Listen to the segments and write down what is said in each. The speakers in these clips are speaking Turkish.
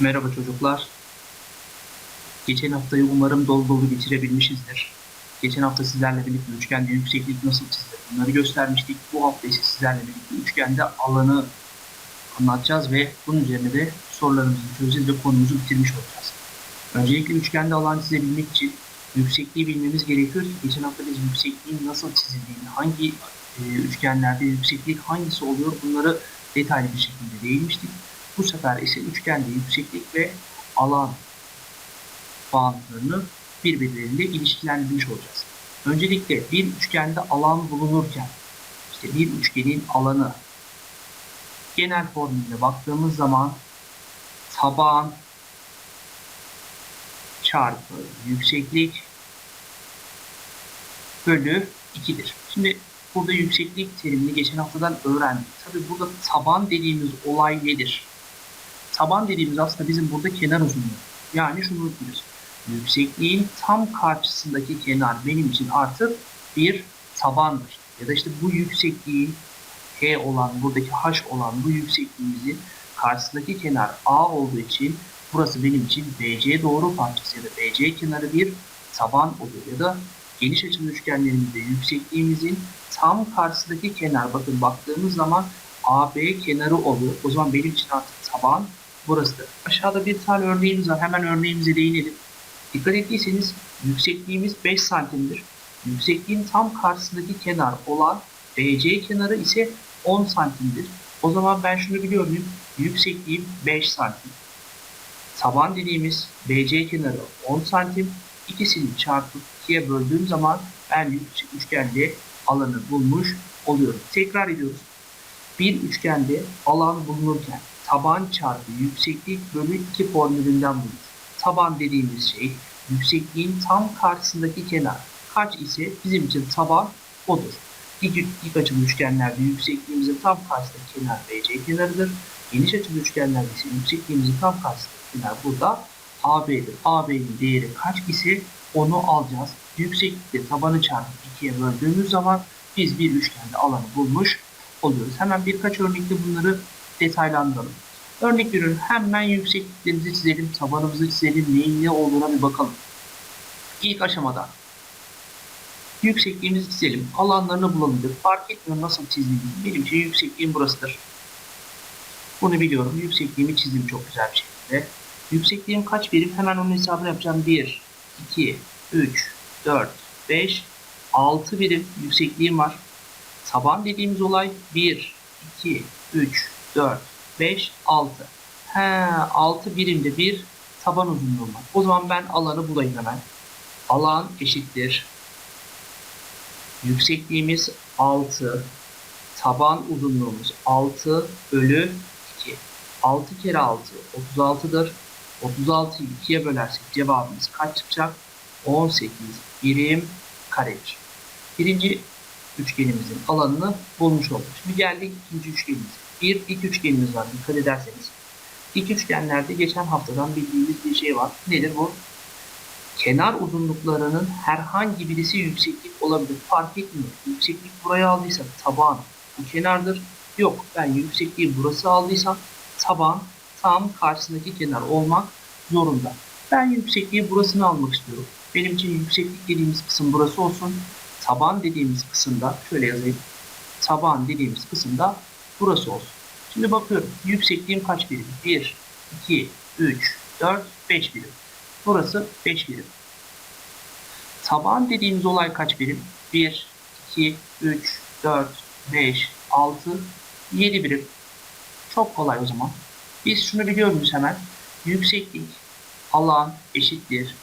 Merhaba çocuklar. Geçen haftayı umarım dolu dolu bitirebilmişizdir. Geçen hafta sizlerle birlikte üçgende yükseklik nasıl çizilir bunları göstermiştik. Bu hafta ise sizlerle birlikte üçgende alanı anlatacağız ve bunun üzerine de sorularımızı çözeceğiz ve konumuzu bitirmiş olacağız. Öncelikle üçgende alan çizebilmek için yüksekliği bilmemiz gerekiyor ki geçen hafta biz yüksekliğin nasıl çizildiğini, hangi e, üçgenlerde yükseklik hangisi oluyor bunları detaylı bir şekilde değinmiştik. Bu sefer ise üçgende yükseklik ve alan bağıntılarını birbirleriyle ilişkilendirmiş olacağız. Öncelikle bir üçgende alan bulunurken işte bir üçgenin alanı genel formülüne baktığımız zaman taban çarpı yükseklik bölü 2'dir. Şimdi burada yükseklik terimini geçen haftadan öğrendik. Tabi burada taban dediğimiz olay nedir? Taban dediğimiz aslında bizim burada kenar uzunluğu. Yani şunu unutmuyoruz. Yüksekliğin tam karşısındaki kenar benim için artık bir tabandır. Ya da işte bu yüksekliğin H olan, buradaki H olan bu yüksekliğimizin karşısındaki kenar A olduğu için burası benim için BC doğru parçası ya da BC kenarı bir taban oluyor. Ya da geniş açılı üçgenlerimizde yüksekliğimizin tam karşısındaki kenar bakın baktığımız zaman AB kenarı oluyor. O zaman benim için artık taban burasıdır. Aşağıda bir tane örneğimiz var. Hemen örneğimize değinelim. Dikkat ettiyseniz yüksekliğimiz 5 santimdir. Yüksekliğin tam karşısındaki kenar olan BC kenarı ise 10 santimdir. O zaman ben şunu biliyor muyum? Yüksekliğim 5 santim. Taban dediğimiz BC kenarı 10 santim. İkisini çarpıp 2'ye böldüğüm zaman ben üçgende alanı bulmuş oluyorum. Tekrar ediyoruz. Bir üçgende alan bulunurken taban çarpı yükseklik bölü 2 formülünden bulunur. Taban dediğimiz şey yüksekliğin tam karşısındaki kenar. Kaç ise bizim için taban odur. Dik, dik açılı üçgenlerde yüksekliğimizin tam karşısındaki kenar BC kenarıdır. Geniş açılı üçgenlerde ise yüksekliğimizin tam karşısındaki kenar burada AB'dir. AB'nin değeri kaç ise onu alacağız. Yükseklikle tabanı çarpıp 2'ye böldüğümüz zaman biz bir üçgende alanı bulmuş oluyoruz. Hemen birkaç örnekle bunları detaylandıralım. Örnek veriyorum hemen yüksekliklerimizi çizelim, tabanımızı çizelim, neyin ne olduğuna bir bakalım. İlk aşamada yüksekliğimizi çizelim, alanlarını bulalım. Fark etmiyor nasıl çizdiğimiz. Benim için yüksekliğim burasıdır. Bunu biliyorum. Yüksekliğimi çizdim çok güzel bir şekilde. Yüksekliğim kaç birim? Hemen onun hesabını yapacağım. 1, 2, 3, 4, 5, 6 birim yüksekliğim var. Taban dediğimiz olay 1, 2, 3, 4, 5, 6. He, 6 birimde bir taban uzunluğum var. O zaman ben alanı bulayım hemen. Alan eşittir. Yüksekliğimiz 6. Taban uzunluğumuz 6 bölü 2. 6 kere 6 36'dır. 36'yı 2'ye bölersek cevabımız kaç çıkacak? 18 birim karedir. Birinci üçgenimizin alanını bulmuş olduk. Şimdi geldik ikinci üçgenimize. Bir dik üçgenimiz var dikkat ederseniz. Dik üçgenlerde geçen haftadan bildiğimiz bir şey var. Nedir bu? Kenar uzunluklarının herhangi birisi yükseklik olabilir. Fark etmiyor. Yükseklik buraya aldıysak taban bu kenardır. Yok ben yüksekliği burası aldıysam taban tam karşısındaki kenar olmak zorunda. Ben yüksekliği burasını almak istiyorum. Benim için yükseklik dediğimiz kısım burası olsun. Taban dediğimiz kısımda şöyle yazayım. Taban dediğimiz kısımda burası olsun. Şimdi bakıyorum. Yüksekliğim kaç birim? 1, 2, 3, 4, 5 birim. Burası 5 birim. Taban dediğimiz olay kaç birim? 1, 2, 3, 4, 5, 6, 7 birim. Çok kolay o zaman. Biz şunu biliyor muyuz hemen? Yükseklik alan eşittir.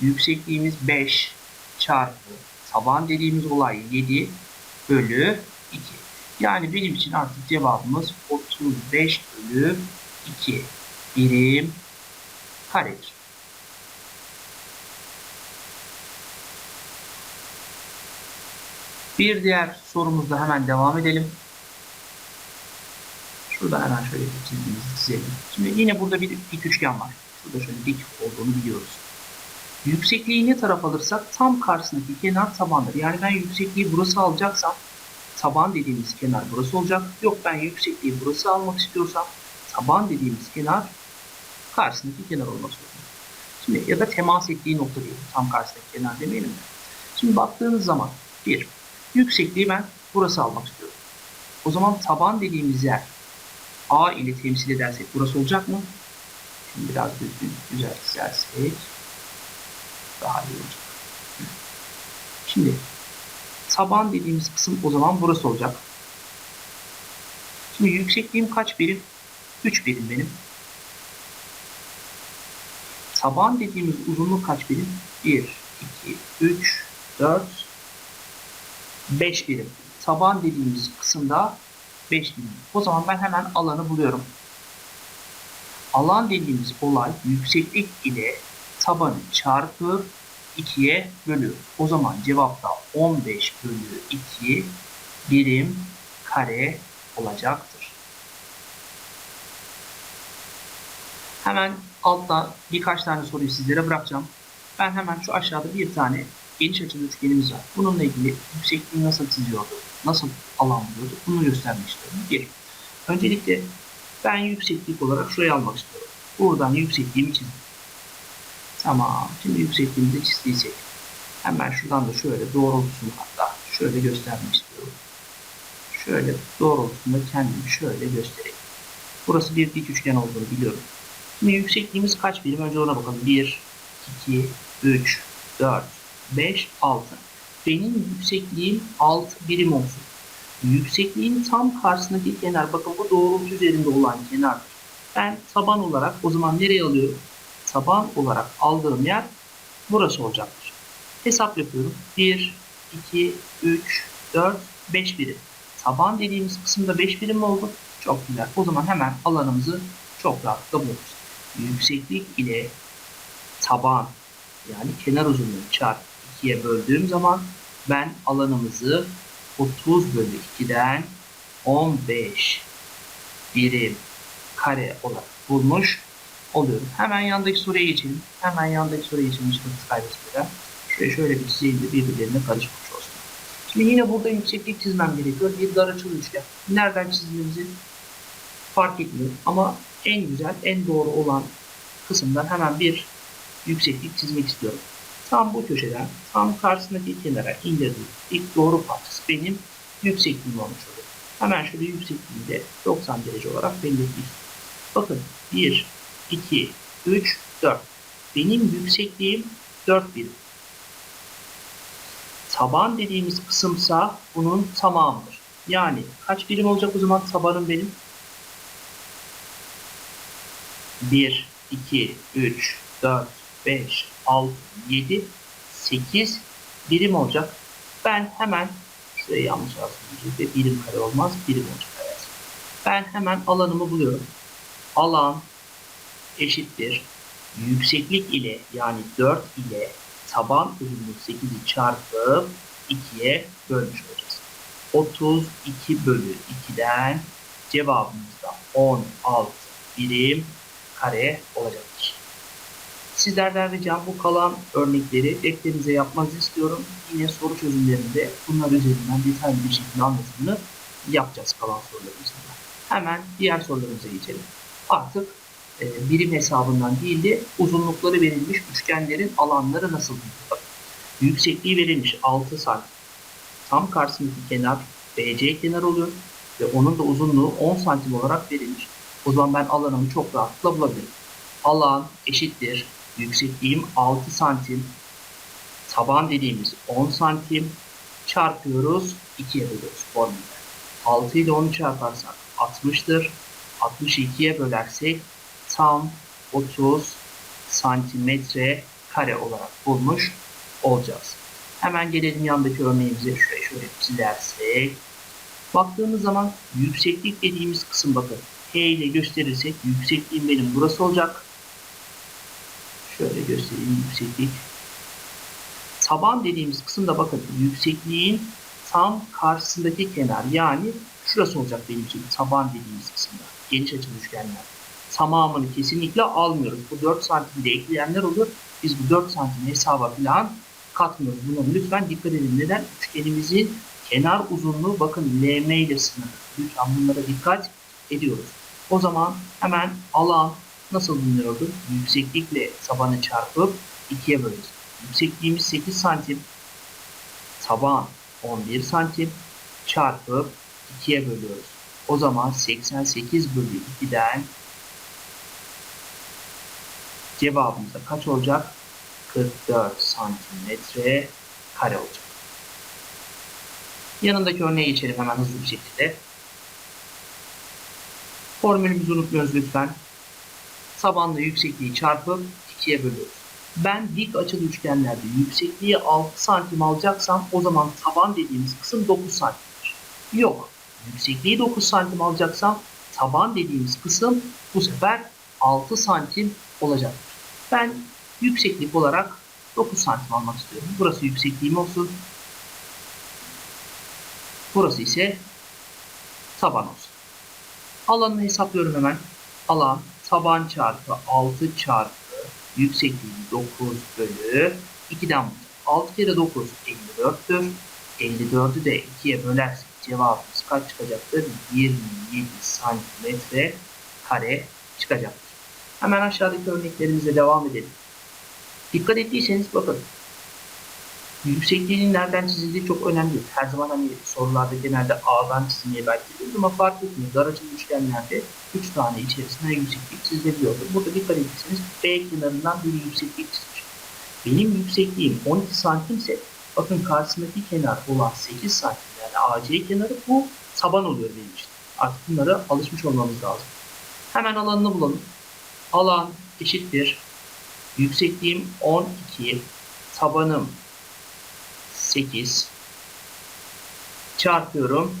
Yüksekliğimiz 5 çarpı taban dediğimiz olay 7 bölü 2. Yani benim için artık cevabımız 35 bölü 2 birim karedir. Bir diğer sorumuzda hemen devam edelim. Şurada hemen şöyle bir çizgimizi çizelim. Şimdi yine burada bir dik üçgen var. Şurada şöyle dik olduğunu biliyoruz. Yüksekliği ne taraf alırsak tam karşısındaki kenar tabandır. Yani ben yüksekliği burası alacaksam taban dediğimiz kenar burası olacak. Yok ben yüksekliği burası almak istiyorsam taban dediğimiz kenar karşısındaki kenar olmak zorunda. Şimdi ya da temas ettiği nokta diyelim. Tam karşısındaki kenar demeyelim de. Şimdi baktığınız zaman bir, yüksekliği ben burası almak istiyorum. O zaman taban dediğimiz yer A ile temsil edersek burası olacak mı? Şimdi biraz düzgün, güzel çizersek daha iyi olacak. Şimdi taban dediğimiz kısım o zaman burası olacak. Şimdi yüksekliğim kaç birim? 3 birim benim. Taban dediğimiz uzunluk kaç birim? 1, 2, 3, 4, 5 birim. Taban dediğimiz kısımda 5 birim. O zaman ben hemen alanı buluyorum. Alan dediğimiz olay yükseklik ile tabanı çarpı 2'ye bölüyor. O zaman cevapta 15 bölü 2 birim kare olacaktır. Hemen altta birkaç tane soruyu sizlere bırakacağım. Ben hemen şu aşağıda bir tane geniş açılı üçgenimiz var. Bununla ilgili yüksekliği nasıl çiziyordu, nasıl alan buluyordu bunu göstermek istiyorum. Bir, öncelikle ben yükseklik olarak şurayı almak istiyorum. Buradan yüksekliğimi çizdim. Tamam. Şimdi yüksekliğimizi çizdiysek hemen şuradan da şöyle doğrultusunu hatta şöyle göstermek istiyorum. Şöyle doğrultusunda kendimi şöyle göstereyim. Burası bir dik üçgen olduğunu biliyorum. Şimdi yüksekliğimiz kaç birim? Önce ona bakalım. 1, 2, 3, 4, 5, 6. Benim yüksekliğim 6 birim olsun. Yüksekliğin tam karşısındaki kenar, bakın bu doğrultu üzerinde olan kenardır. Ben taban olarak o zaman nereye alıyorum? Taban olarak aldığım yer burası olacaktır. Hesap yapıyorum. 1, 2, 3, 4, 5 birim. Taban dediğimiz kısımda 5 birim oldu? Çok güzel. O zaman hemen alanımızı çok rahatlıkla buluruz. Yükseklik ile taban yani kenar uzunluğu çarpı 2'ye böldüğüm zaman ben alanımızı 30 bölü 2'den 15 birim kare olarak bulmuş oluyorum. Hemen yandaki soruya geçelim. Hemen yandaki soruya geçelim. Vakit kaybetmeden. Şuraya şöyle bir çizeyim de birbirlerine karışmış olsun. Şimdi yine burada yükseklik çizmem gerekiyor. Bir dar açılı üçgen. Nereden çizdiğimizi fark etmiyor. Ama en güzel, en doğru olan kısımdan hemen bir yükseklik çizmek istiyorum. Tam bu köşeden tam karşısındaki kenara indirdiğim ilk doğru parçası benim yüksekliğim olmuş oluyor. Hemen şöyle yüksekliği de 90 derece olarak belirleyeyim. Bakın 1, 2, 3, 4. Benim yüksekliğim 4 birim. Taban dediğimiz kısımsa bunun tamamıdır. Yani kaç birim olacak o zaman tabanım benim? 1, 2, 3, 4, 5, 6, 7, 8 birim olacak. Ben hemen şurayı yanlış yazdım. Birim kare olmaz. Birim olacak. Ben hemen alanımı buluyorum. Alan eşittir. Yükseklik ile yani 4 ile taban uzunluğu 8'i çarpıp 2'ye bölmüş olacağız. 32 bölü 2'den cevabımızda 16 birim kare olacaktır. Sizlerden ricam bu kalan örnekleri defterinize yapmanızı istiyorum. Yine soru çözümlerinde bunlar üzerinden detaylı bir şekilde anlatımını yapacağız kalan sorularımızda. Hemen diğer sorularımıza geçelim. Artık birim hesabından değil de uzunlukları verilmiş üçgenlerin alanları nasıl bulunur? Yüksekliği verilmiş 6 santim. Tam karşısındaki kenar BC kenar oluyor ve onun da uzunluğu 10 santim olarak verilmiş. O zaman ben alanımı çok rahatlıkla bulabilirim. Alan eşittir. Yüksekliğim 6 santim. Taban dediğimiz 10 santim. Çarpıyoruz. 2'ye bölüyoruz formülde. 6 ile 10'u çarparsak 60'tır. 62'ye bölersek tam 30 santimetre kare olarak bulmuş olacağız. Hemen gelelim yandaki örneğimize. Şuraya şöyle çizersek. Baktığımız zaman yükseklik dediğimiz kısım bakın. H ile gösterirsek yüksekliğim benim burası olacak. Şöyle göstereyim yükseklik. Taban dediğimiz kısımda bakın yüksekliğin tam karşısındaki kenar yani şurası olacak benim için taban dediğimiz kısımda. Geniş açılı üçgenler. Tamamını kesinlikle almıyoruz. Bu 4 santim de ekleyenler olur. Biz bu 4 santim hesaba falan katmıyoruz. Buna lütfen dikkat edin. Neden? Üçgenimizin kenar uzunluğu bakın LM ile sınırlı. Lütfen bunlara dikkat ediyoruz. O zaman hemen alan nasıl bulunuyordu? Yükseklikle tabanı çarpıp 2'ye böleceğiz. Yüksekliğimiz 8 santim. Taban 11 santim. Çarpıp 2'ye bölüyoruz. O zaman 88 bölü 2'den cevabımız da kaç olacak? 44 santimetre kare olacak. Yanındaki örneğe geçelim hemen hızlı bir şekilde. Formülümüzü unutmuyoruz lütfen. Tabanla yüksekliği çarpıp 2'ye bölüyoruz. Ben dik açılı üçgenlerde yüksekliği 6 santim alacaksam o zaman taban dediğimiz kısım 9 santimdir. Yok. Yüksekliği 9 santim alacaksam taban dediğimiz kısım bu sefer 6 santim olacaktır. Ben yükseklik olarak 9 santim almak istiyorum. Burası yüksekliğim olsun. Burası ise taban olsun. Alanını hesaplıyorum hemen. Alan taban çarpı 6 çarpı yüksekliği 9 bölü 2'den bulacağım. 6 kere 9 54'tür. 54'ü de 2'ye bölersek cevabımız kaç çıkacaktır? 27 santimetre kare çıkacaktır. Hemen aşağıdaki örneklerimize devam edelim. Dikkat ettiyseniz bakın. Yüksekliğinin nereden çizildiği çok önemli. Her zaman hani sorularda genelde A'dan çizilmeye belki ama fark etmiyor. Dar açılı üçgenlerde 3 tane içerisinde yükseklik çizilebiliyordu. Burada dikkat ettiyseniz B kenarından bir yükseklik çizmiş. Benim yüksekliğim 12 santimse bakın karşısındaki kenar olan 8 santim yani AC kenarı bu taban oluyor benim için. Artık bunlara alışmış olmamız lazım. Hemen alanını bulalım. Alan eşittir. Yüksekliğim 12, tabanım 8 çarpıyorum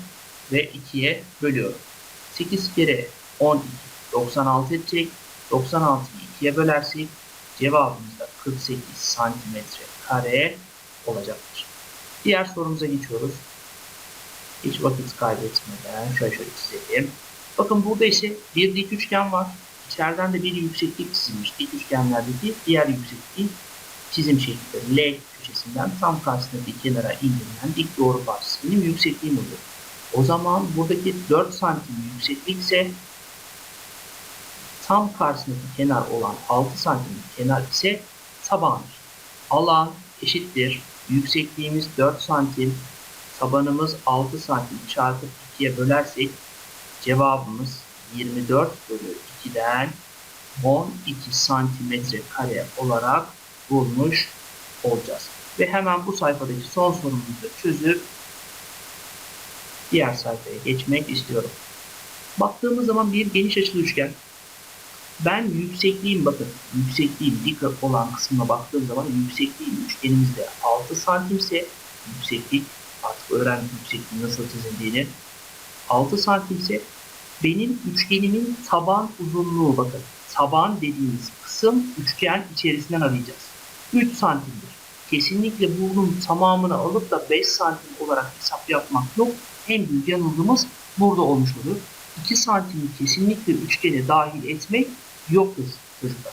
ve 2'ye bölüyorum. 8 kere 12 96 edecek. 96'yı 2'ye bölersek cevabımız da 48 santimetre kare olacaktır. Diğer sorumuza geçiyoruz. Hiç vakit kaybetmeden şöyle şöyle çizelim. Bakın burada ise bir dik üçgen var. İçeriden de bir yükseklik çizilmiş. Dik üçgenlerdeki diğer yüksekliğin çizim şekli. L köşesinden tam karşısındaki kenara indirilen dik doğru parçası benim yüksekliğim oluyor. O zaman buradaki 4 santim yükseklik ise tam karşısındaki kenar olan 6 santim kenar ise tabandır. Alan eşittir. Yüksekliğimiz 4 santim, tabanımız 6 santim çarpı 2'ye bölersek cevabımız 24 bölü 2'den 12 santimetre kare olarak bulmuş olacağız. Ve hemen bu sayfadaki son sorumuzu da çözüp diğer sayfaya geçmek istiyorum. Baktığımız zaman bir geniş açılı üçgen. Ben yüksekliğim bakın yüksekliğim dik olan kısmına baktığım zaman yüksekliğim üçgenimizde 6 santimse yükseklik artık öğrendik yüksekliğin nasıl çizildiğini 6 santimse benim üçgenimin taban uzunluğu bakın taban dediğimiz kısım üçgen içerisinden arayacağız. 3 santimdir. Kesinlikle bunun tamamını alıp da 5 santim olarak hesap yapmak yok. En büyük yanıldığımız burada olmuş olur. 2 santimi kesinlikle üçgene dahil etmek yoktur çocuklar.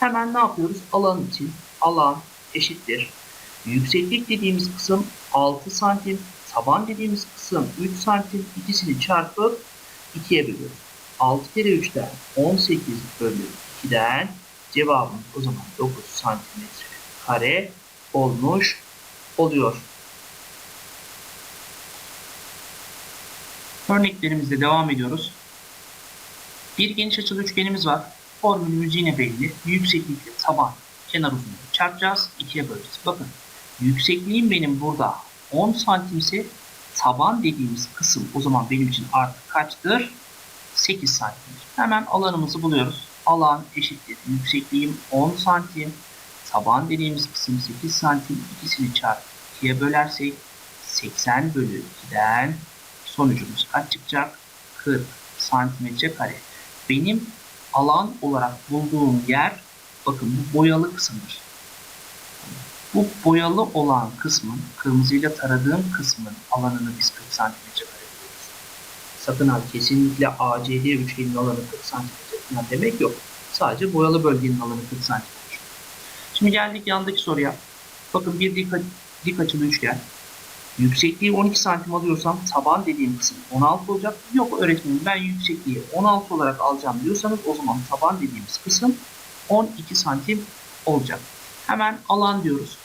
Hemen ne yapıyoruz? Alan için alan eşittir. Yükseklik dediğimiz kısım 6 santim. Taban dediğimiz kısım 3 santim. İkisini çarpıp 2'ye bölüyoruz. 6 kere 3'ten 18 bölü 2'den cevabımız o zaman 9 santimetre kare olmuş oluyor. Örneklerimizle devam ediyoruz. Bir geniş açılı üçgenimiz var. Formülümüz yine belli. Yükseklikle taban kenar uzunluğu çarpacağız. 2'ye böleceğiz. Bakın yüksekliğim benim burada 10 santim ise taban dediğimiz kısım o zaman benim için artık kaçtır? 8 santimdir. Hemen alanımızı buluyoruz. Alan eşittir. Yüksekliğim 10 santim. Taban dediğimiz kısım 8 santim. İkisini çarpıp 2'ye bölersek 80 bölü 2'den sonucumuz kaç çıkacak? 40 santimetre kare. Benim alan olarak bulduğum yer bakın bu boyalı kısımdır. Bu boyalı olan kısmın kırmızıyla taradığım kısmın alanını biz 40 santimetre kare diyoruz. Sakın ha kesinlikle ACD üçgenin alanı 40 santimetre demek yok. Sadece boyalı bölgenin alanı 40 santimetre. Şimdi geldik yandaki soruya. Bakın bir dik, dik açılı üçgen. Yüksekliği 12 santim alıyorsam taban dediğim kısım 16 olacak. Yok öğretmenim ben yüksekliği 16 olarak alacağım diyorsanız o zaman taban dediğimiz kısım 12 santim olacak. Hemen alan diyoruz.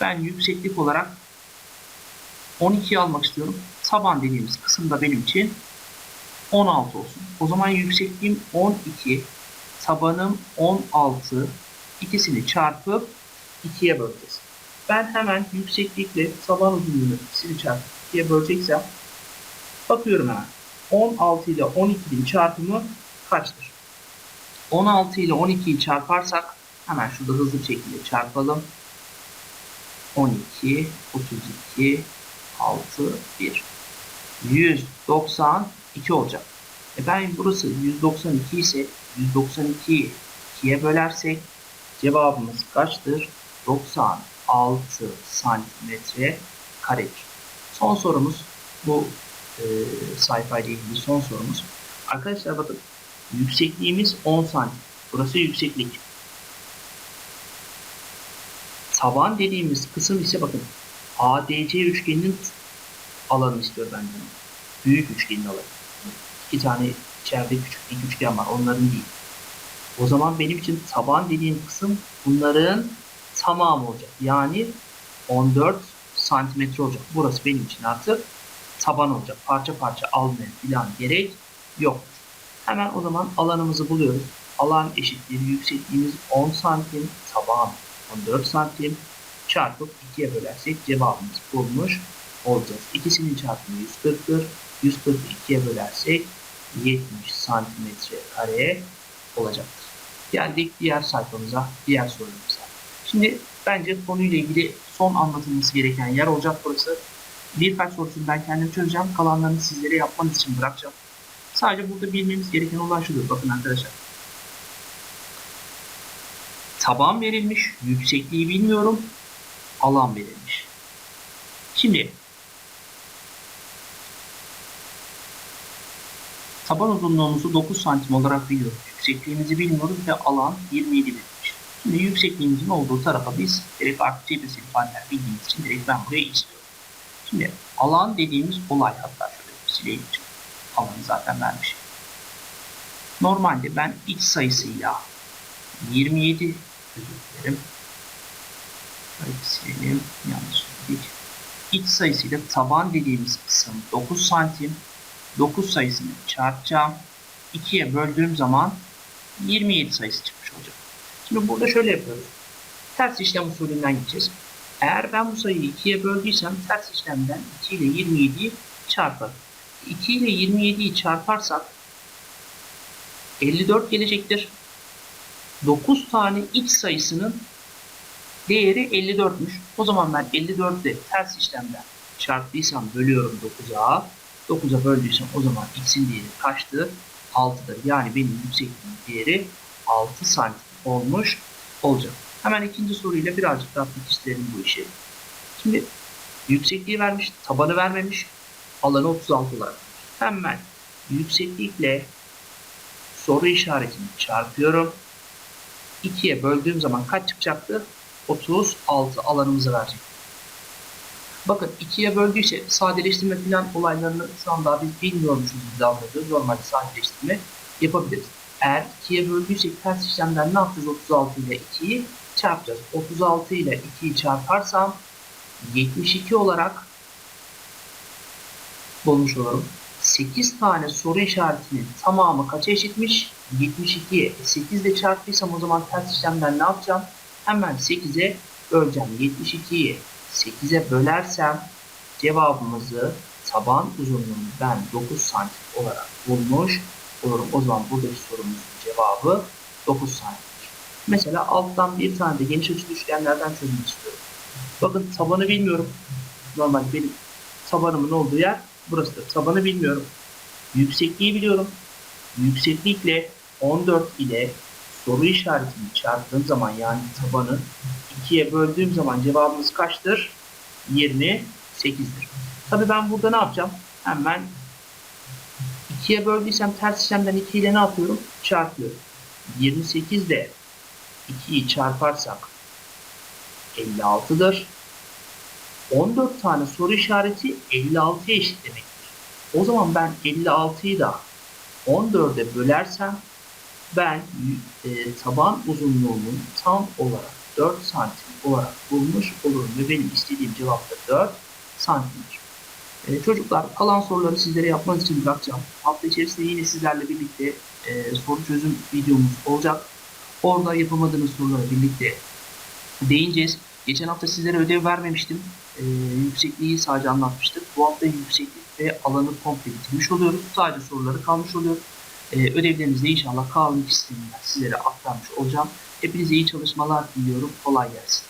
Ben yükseklik olarak 12 almak istiyorum. Taban dediğimiz kısım da benim için 16 olsun. O zaman yüksekliğim 12, tabanım 16, ikisini çarpıp 2'ye böleceğiz. Ben hemen yükseklikle taban uzunluğunu ikisini çarpıp 2'ye böleceksem bakıyorum hemen. 16 ile 12'nin çarpımı kaçtır? 16 ile 12'yi çarparsak hemen şurada hızlı şekilde çarpalım. 12, 32, 6, 1. 192 olacak. E ben burası 192 ise 192'yi 2'ye bölersek cevabımız kaçtır? 96 santimetre karedir. Son sorumuz bu e, sayfayla ilgili son sorumuz. Arkadaşlar bakın yüksekliğimiz 10 santim. Burası yükseklik. Taban dediğimiz kısım ise bakın ADC üçgeninin alanı istiyor benden. Büyük üçgenin alanı. İki tane içeride küçük bir üçgen var. Onların değil. O zaman benim için taban dediğim kısım bunların tamamı olacak. Yani 14 santimetre olacak. Burası benim için artık taban olacak. Parça parça almaya falan gerek yok. Hemen o zaman alanımızı buluyoruz. Alan eşittir. Yüksekliğimiz 10 santim. Taban 14 santim. Çarpıp 2'ye bölersek cevabımız bulmuş olacağız. İkisinin çarpımı 140'tır. 140'ı 2'ye bölersek 70 santimetre kare olacaktır. Geldik diğer sayfamıza, diğer sorumuza. Şimdi bence konuyla ilgili son anlatılması gereken yer olacak burası. Birkaç sorusunu ben kendim çözeceğim. Kalanlarını sizlere yapmanız için bırakacağım. Sadece burada bilmemiz gereken olay şudur. Bakın arkadaşlar. Taban verilmiş. Yüksekliği bilmiyorum. Alan verilmiş. Şimdi taban uzunluğumuzu 9 santim olarak biliyoruz. Yüksekliğimizi bilmiyoruz ve alan 27 verilmiş. Şimdi yüksekliğimizin olduğu tarafa biz direkt artı cephesini panel bildiğimiz için direkt ben buraya istiyorum. Şimdi alan dediğimiz olay hatta şöyle sileyim. Alanı zaten vermiş. Normalde ben x sayısıyla 27 özür dilerim. Şöyle silelim. Yanlış söyledik. X sayısıyla taban dediğimiz kısım 9 santim. 9 sayısını çarpacağım. 2'ye böldüğüm zaman 27 sayısı çıkmış olacak. Şimdi burada şöyle yapıyoruz. Ters işlem usulünden gideceğiz. Eğer ben bu sayıyı 2'ye böldüysem ters işlemden 2 ile 27'yi çarparım. 2 ile 27'yi çarparsak 54 gelecektir. 9 tane x sayısının değeri 54'müş. O zaman ben 54'ü ters işlemden çarptıysam bölüyorum 9'a. 9'a böldüysem o zaman x'in değeri kaçtı? 6'dır. Yani benim yüksekliğim değeri 6 santim olmuş olacak. Hemen ikinci soruyla birazcık daha pekiştirelim bu işi. Şimdi yüksekliği vermiş, tabanı vermemiş, alanı 36 olarak. Hemen yükseklikle soru işaretini çarpıyorum. 2'ye böldüğüm zaman kaç çıkacaktı? 36 alanımızı verecek. Bakın 2'ye böldüyse sadeleştirme falan olaylarını şu an daha biz bilmiyormuşuz gibi davranıyoruz. Normalde sadeleştirme yapabiliriz. Eğer 2'ye böldüysek ters işlemden ne yapacağız 36 ile 2'yi? Çarpacağız. 36 ile 2'yi çarparsam 72 olarak bulmuş olurum. 8 tane soru işaretinin tamamı kaça eşitmiş? 72'ye. 8 ile çarptıysam o zaman ters işlemden ne yapacağım? Hemen 8'e böleceğim. 72'yi 8'e bölersem cevabımızı taban uzunluğunu ben 9 santim olarak bulmuş olurum. O zaman buradaki sorumuzun cevabı 9 santimdir. Mesela alttan bir tane de geniş açılı üçgenlerden çözmek istiyorum. Bakın tabanı bilmiyorum. Normal benim tabanımın olduğu yer burasıdır. Tabanı bilmiyorum. Yüksekliği biliyorum. Yükseklikle 14 ile soru işaretini çarptığım zaman yani tabanı 2'ye böldüğüm zaman cevabımız kaçtır? 28'dir. Tabi ben burada ne yapacağım? Hemen 2'ye böldüysem ters işlemden 2 ile ne yapıyorum? Çarpıyorum. 28 ile 2'yi çarparsak 56'dır. 14 tane soru işareti 56'ya eşit demektir. O zaman ben 56'yı da 14'e bölersem ben e, taban uzunluğumun tam olarak 4 santim olarak bulmuş olurum ve benim istediğim cevap da 4 santimdir. E, çocuklar kalan soruları sizlere yapmanız için bırakacağım. Hafta içerisinde yine sizlerle birlikte e, soru çözüm videomuz olacak. Orada yapamadığınız sorulara birlikte değineceğiz. Geçen hafta sizlere ödev vermemiştim. E, yüksekliği sadece anlatmıştık. Bu hafta yükseklik ve alanı komple bitirmiş oluyoruz. Sadece soruları kalmış oluyor. E, ödevlerinizi de inşallah K12 sisteminden sizlere aktarmış olacağım. Hepinize iyi çalışmalar diliyorum. Kolay gelsin.